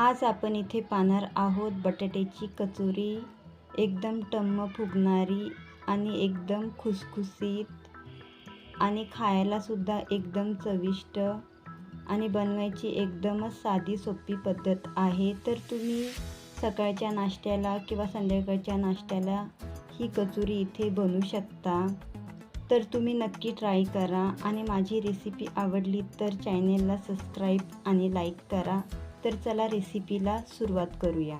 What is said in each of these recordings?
आज आपण इथे पाहणार आहोत बटाट्याची कचोरी एकदम टम्म फुगणारी आणि एकदम खुसखुसीत आणि खायलासुद्धा एकदम चविष्ट आणि बनवायची एकदमच साधी सोपी पद्धत आहे. तर तुम्ही सकाळच्या नाश्त्याला किंवा संध्याकाळच्या नाश्त्याला ही कचोरी इथे बनवू शकता. तर तुम्ही नक्की ट्राय करा आणि माझी रेसिपी आवडली तर चॅनेलला सबस्क्राईब आणि लाईक करा. तर चला रेसिपीला सुरुवात करूया.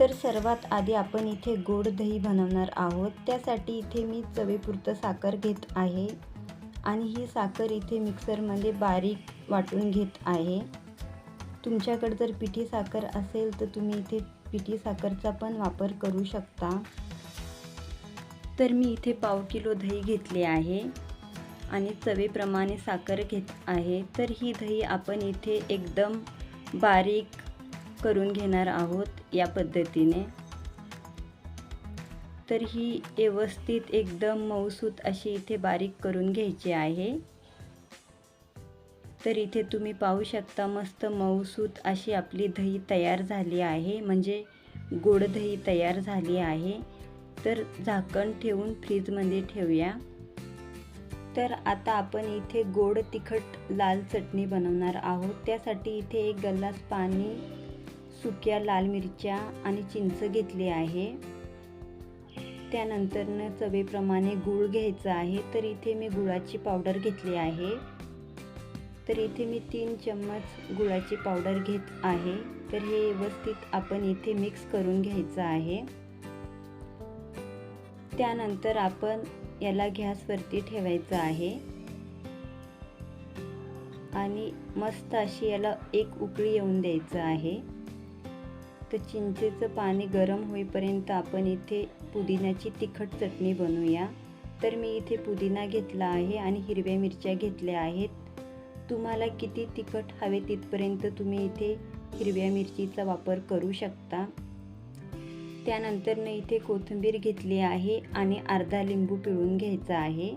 तर सर्वात आधी आपण इथे गोड दही बनवणार आहोत. त्यासाठी इथे मी चवेपुरतं साखर घेत आहे आणि ही साखर इथे मिक्सरमध्ये बारीक वाटून घेत आहे. तुमच्याकडे जर पिठी साखर असेल तर तुम्ही इथे पिठी साखरचा पण वापर करू शकता. तर मी इथे पाव किलो दही घेतले आहे. आणि चवीप्रमाणे साखर घेत आहे. तर ही दही आपण इथे एकदम बारीक करून घेणार आहोत या पद्धतीने. तर ही व्यवस्थित एकदम मऊसूत अशी इथे बारीक करून घ्यायची आहे. तर इथे तुम्ही पाहू शकता मस्त मऊसूत अशी आपली दही तयार झाली आहे. म्हणजे गोड दही तयार झाली आहे. तर झाकण ठेवून फ्रीजमध्ये ठेवूया. तर आता आपण इथे गोड तिखट लाल चटणी बनवणार आहोत. त्यासाठी इथे एक गल्लास पाणी सुक्या लाल मिरच्या आणि चिंच घेतली आहे. त्यानंतरनं चवेप्रमाणे गूळ घ्यायचं आहे. तर इथे मी गुळाची पावडर घेतली आहे. तर इथे मी तीन चम्मच गुळाची पावडर घेत आहे. तर हे व्यवस्थित आपण इथे मिक्स करून घ्यायचं आहे. त्यानंतर आपण याला गॅसवरती ठेवायचं आहे. आणि मस्त अशी याला एक उकळी येऊन द्यायचं आहे. तर चिंचेचं पाणी गरम होईपर्यंत आपण इथे पुदिन्याची तिखट चटणी बनवूया. तर मी इथे पुदिना घेतला आहे आणि हिरव्या मिरच्या घेतल्या आहेत. तुम्हाला किती तिखट हवे तिथपर्यंत तुम्ही इथे हिरव्या मिरचीचा वापर करू शकता. त्यानंतरनं इथे कोथिंबीर घेतली आहे आणि अर्धा लिंबू पिळून घ्यायचा आहे.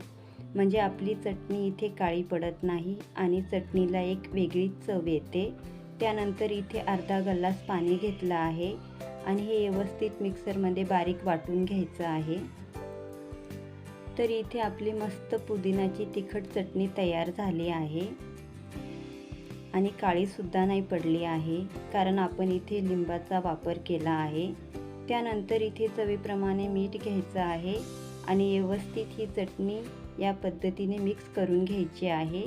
म्हणजे आपली चटणी इथे काळी पडत नाही आणि चटणीला एक वेगळी चव येते. त्यानंतर इथे अर्धा गल्लास पाणी घेतलं आहे आणि हे व्यवस्थित मिक्सरमध्ये बारीक वाटून घ्यायचं आहे. तर इथे आपली मस्त पुदिनाची तिखट चटणी तयार झाली आहे. आणि काळीसुद्धा नाही पडली आहे कारण आपण इथे लिंबाचा वापर केला आहे. त्यानंतर इथे चवीप्रमाणे मीठ घ्यायचं आहे आणि व्यवस्थित ही चटणी या पद्धतीने मिक्स करून घ्यायची आहे.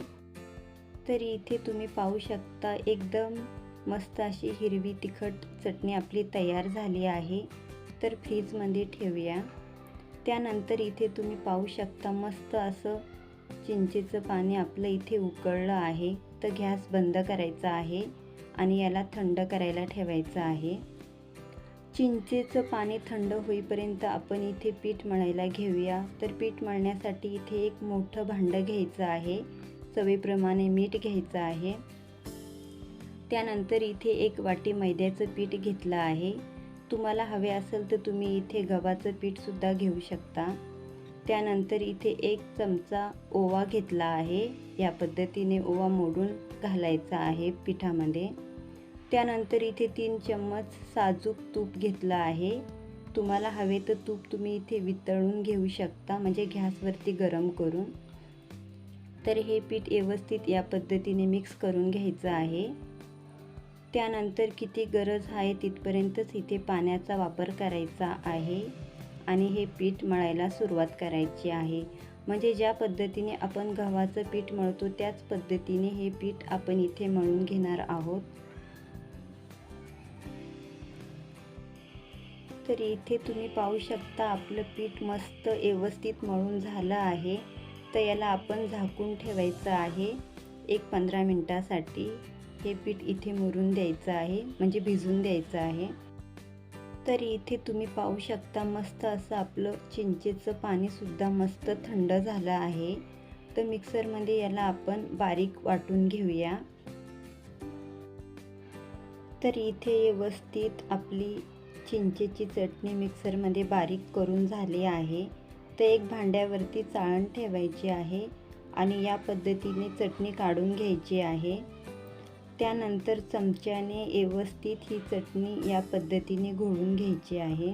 तर इथे तुम्ही पाहू शकता एकदम मस्त अशी हिरवी तिखट चटणी आपली तयार झाली आहे. तर फ्रीजमध्ये ठेवूया. त्यानंतर इथे तुम्ही पाहू शकता मस्त असं चिंचेचं पाणी आपलं इथे उकळलं आहे. तर गॅस बंद करायचा आहे आणि याला थंड करायला ठेवायचं आहे. चिंचेचं पाणी थंड होईपर्यंत आपण इथे पीठ मळायला घेऊया. तर पीठ मळण्यासाठी इथे एक मोठं भांडं घ्यायचं आहे. चवीप्रमाणे मीठ घ्यायचं आहे. त्यानंतर इथे एक वाटी मैद्याचं पीठ घेतलं आहे. तुम्हाला हवे असेल तर तुम्ही इथे गव्हाचं पीठसुद्धा घेऊ शकता. त्यानंतर इथे एक चमचा ओवा घेतला आहे. या पद्धतीने ओवा मोडून घालायचा आहे पिठामध्ये. त्यानंतर इथे तीन चम्मच साजूक तूप घेतलं आहे. तुम्हाला हवे तर तूप तुम्ही इथे वितळून घेऊ शकता म्हणजे गॅसवरती गरम करून. तर हे पीठ व्यवस्थित या पद्धतीने मिक्स करून घ्यायचं आहे. त्यानंतर किती गरज आहे तिथपर्यंतच इथे पाण्याचा वापर करायचा आहे आणि हे पीठ मळायला सुरुवात करायची आहे. म्हणजे ज्या पद्धतीने आपण गव्हाचं पीठ मळतो त्याच पद्धतीने हे पीठ आपण इथे मळून घेणार आहोत. तर इथे तुम्ही पाहू शकता आपलं पीठ मस्त व्यवस्थित मळून झालं आहे. तर याला आपण झाकून ठेवायचं आहे एक पंधरा मिनटासाठी. हे पीठ इथे मुरून द्यायचं आहे म्हणजे भिजून द्यायचं आहे. तर इथे तुम्ही पाहू शकता मस्त असं आपलं चिंचेचं पाणीसुद्धा मस्त थंड झालं आहे. तर मिक्सरमध्ये याला आपण बारीक वाटून घेऊया. तर इथे व्यवस्थित आपली चिंचेची चटणी मिक्सरमध्ये बारीक करून झाली आहे. तर एक भांड्यावरती चाळण ठेवायची आहे आणि या पद्धतीने चटणी काढून घ्यायची आहे. त्यानंतर चमच्याने व्यवस्थित ही चटणी या पद्धतीने घोळून घ्यायची आहे.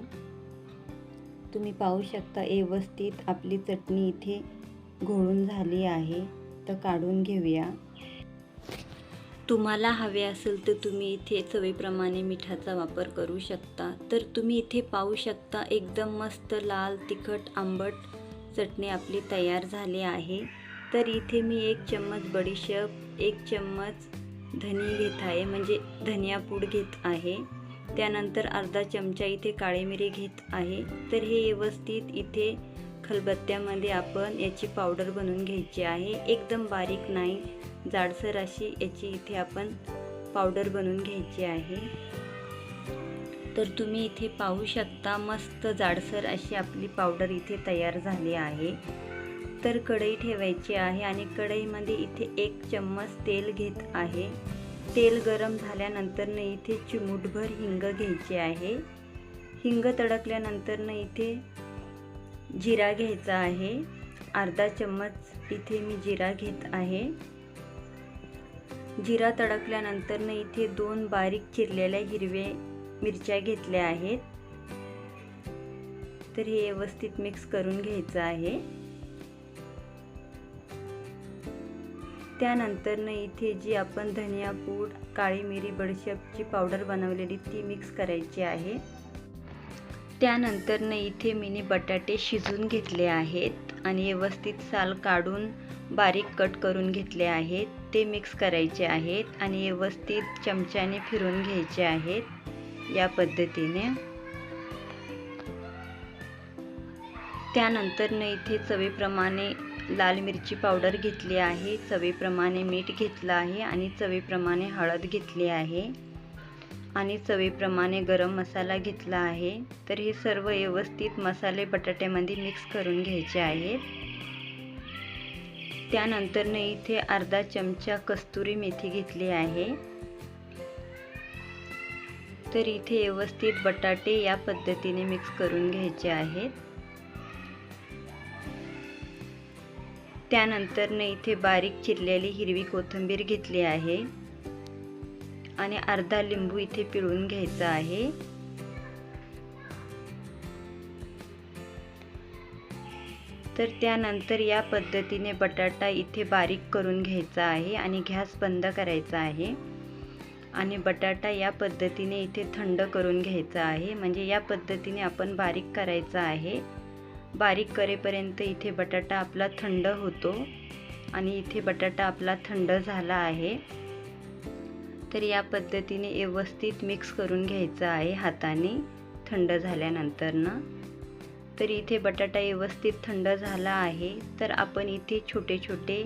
तुम्ही पाहू शकता व्यवस्थित आपली चटणी इथे घोळून झाली आहे. तर काढून घेऊया. तुम्हाला हवे असेल तर तुम्ही इथे चवीप्रमाणे मिठाचा वापर करू शकता. तर तुम्ही इथे पाहू शकता एकदम मस्त लाल तिखट आंबट चटणी आपली तयार झाली आहे. तर इथे मी एक चम्मच बडीशेप एक चम्मच धनी घेत आहे म्हणजे धनिया पूड घेत आहे. त्यानंतर अर्धा चमचा इथे काळी मिरी घेत आहे. तर हे व्यवस्थित इथे खलबत्त्यामध्ये आपण याची पावडर बनवून घ्यायची आहे. एकदम बारीक नाही. जाडसर अशी याची इथे आपण पावडर बनवून घ्यायची आहे. तर तुम्ही इथे पाहू शकता मस्त जाडसर अशी आपली पावडर इथे तयार झाली आहे. तर कढई ठेवायची आहे आणि कढईमध्ये इथे एक चम्मच तेल घेत आहे. तेल गरम झाल्यानंतर इथे चिमूटभर हिंग घ्यायची आहे. हिंग तडकल्यानंतर इथे जिरा घ्यायचा आहे. अर्धा चम्मच इथे मी जिरा घेत आहे. जिरा तडकल्यानंतर इथे दोन बारीक चिरलेल्या हिरवे मिरच्या घेतल्या आहेत. तर हे व्यवस्थित मिक्स करून घ्यायचं आहे. त्यानंतर इथे जी आपण धनिया पूड काळी मिरी बडीशेपची पावडर बनवलेली ती मिक्स करायची आहे. त्यानंतर इथे मिनी बटाटे शिजून घेतले आहेत आणि व्यवस्थित साल काढून बारीक कट करून घेतले आहेत. ते मिक्स करायचे आहेत आणि व्यवस्थित चमच्याने फिरून घ्यायचे आहेत या पद्धतीने. त्यानंतर न इथे चवीप्रमाणे लाल मिरची पावडर घेतली आहे चवीप्रमाणे मीठ घेतलं आहे आणि चवीप्रमाणे हळद घेतली आहे आणि चवीप्रमाणे गरम मसाला घेतला आहे. तर हे सर्व व्यवस्थित मसाले बटाट्यामध्ये मिक्स करून घ्यायचे आहेत. त्यानंतरनं इथे अर्धा चमचा कस्तुरी मेथी घेतली आहे. तर इथे व्यवस्थित बटाटे या पद्धतीने मिक्स करून घ्यायचे आहेत. त्यानंतरनं इथे बारीक चिरलेली हिरवी कोथिंबीर घेतली आहे. आणि अर्धा लिंबू इथे पिळून घ्यायचा आहे. तर त्यानंतर या पद्धतीने बटाटा इथे बारीक करून घ्यायचा आहे आणि गॅस बंद करायचा आहे. आणि बटाटा या पद्धतीने इथे थंड करून घ्यायचा आहे. म्हणजे या पद्धतीने आपण बारीक करायचा आहे. बारीक करेपर्यंत इथे बटाटा आपला थंड होतो आणि इथे बटाटा आपला थंड झाला आहे. तर या पद्धतीने व्यवस्थित मिक्स करून घ्यायचं आहे हाताने थंड झाल्यानंतरनं. तर इथे बटाटा व्यवस्थित थंड झाला आहे तर आपण इथे छोटे छोटे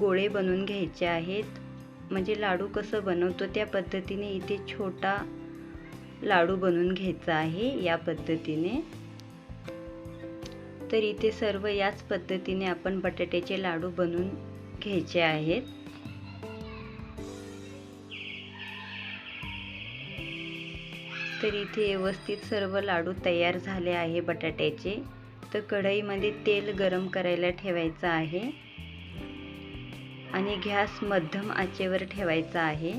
गोळे बनवून घ्यायचे आहेत. म्हणजे लाडू कसं बनवतो त्या पद्धतीने इथे छोटा लाडू बनवून घ्यायचा आहे या पद्धतीने. तर इथे सर्व याच पद्धतीने आपण बटाट्याचे लाडू बनवून घ्यायचे आहेत. तर इथे व्यवस्थित सर्व लाडू तयार झाले आहे बटाट्याचे. तर कढईमध्ये तेल गरम करायला ठेवायचं आहे. आणि गॅस मध्यम आचेवर ठेवायचा आहे.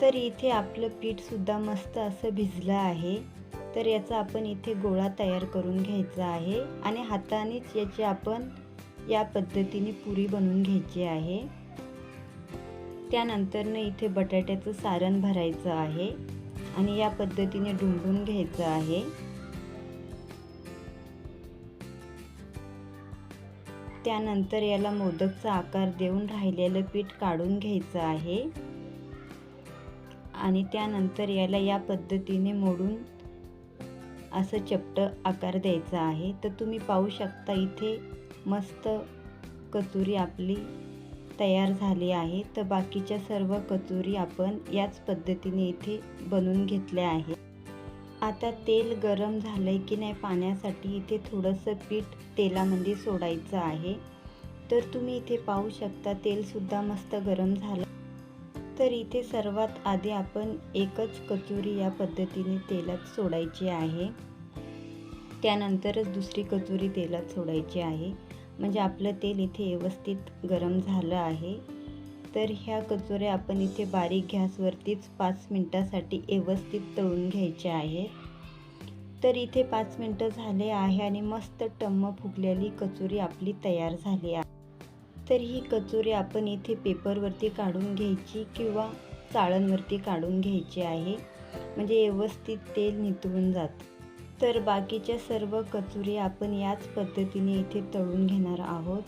तर इथे आपलं पीठसुद्धा मस्त असं भिजलं आहे. तर याचा आपण इथे गोळा तयार करून घ्यायचा आहे. आणि हातानेच याची आपण या पद्धतीने पुरी बनवून घ्यायची आहे. त्यानंतरनं इथे बटाट्याचं सारण भरायचं आहे. आणि या पद्धतीने ढुंढून घ्यायचं आहे. त्यानंतर याला मोदकचा आकार देऊन राहिलेलं पीठ काढून घ्यायचं आहे. आणि त्यानंतर याला या पद्धतीने मोडून असं चपट आकार द्यायचा आहे. तर तुम्ही पाहू शकता इथे मस्त कचुरी आपली तयार झाली आहे. तर बाकीच्या सर्व कचोरी आपण याच पद्धतीने इथे बनवून घेतल्या आहे आता तेल गरम झालंय की नाही पाण्यासाठी इथे थोडंसं पीठ तेलामध्ये सोडायचं आहे. तर तुम्ही इथे पाहू शकता तेलसुद्धा मस्त गरम झालं. तर इथे सर्वात आधी आपण एकच कचोरी या पद्धतीने तेलात सोडायची आहे. त्यानंतरच दुसरी कचोरी तेलात सोडायची आहे. म्हणजे आपलं तेल इथे व्यवस्थित गरम झालं आहे. तर ह्या कचोऱ्या आपण इथे बारीक गॅसवरतीच पाच मिनटासाठी व्यवस्थित तळून घ्यायचे आहेत. तर इथे पाच मिनटं झाले आहे आणि मस्त टम्म फुगलेली कचोरी आपली तयार झाली आहे. तर ही कचोरी आपण इथे पेपरवरती काढून घ्यायची किंवा चाळणवरती काढून घ्यायची आहे. म्हणजे व्यवस्थित तेल नितळून जातं. तर बाकीच्या सर्व कचोरी आपण याच पद्धतीने इथे तळून घेणार आहोत.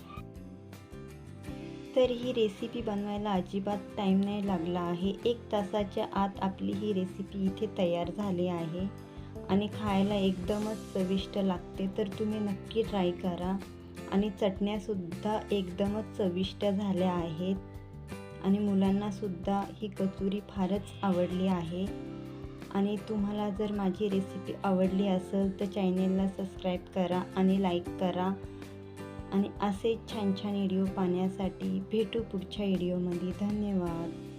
तर ही रेसिपी बनवायला अजिबात टाईम नाही लागला आहे. एक तासाच्या आत आपली ही रेसिपी इथे तयार झाली आहे. आणि खायला एकदमच चविष्ट लागते. तर तुम्ही नक्की ट्राय करा. आणि चटण्यासुद्धा एकदमच चविष्ट झाल्या आहेत. आणि मुलांनासुद्धा ही कचोरी फारच आवडली आहे. आणि तुम्हाला जर माझी रेसिपी आवडली असेल तर चॅनेलला सबस्क्राईब करा आणि लाईक करा. आणि असे छान छान व्हिडिओ पाहण्यासाठी भेटू पुढच्या व्हिडिओमध्ये धन्यवाद.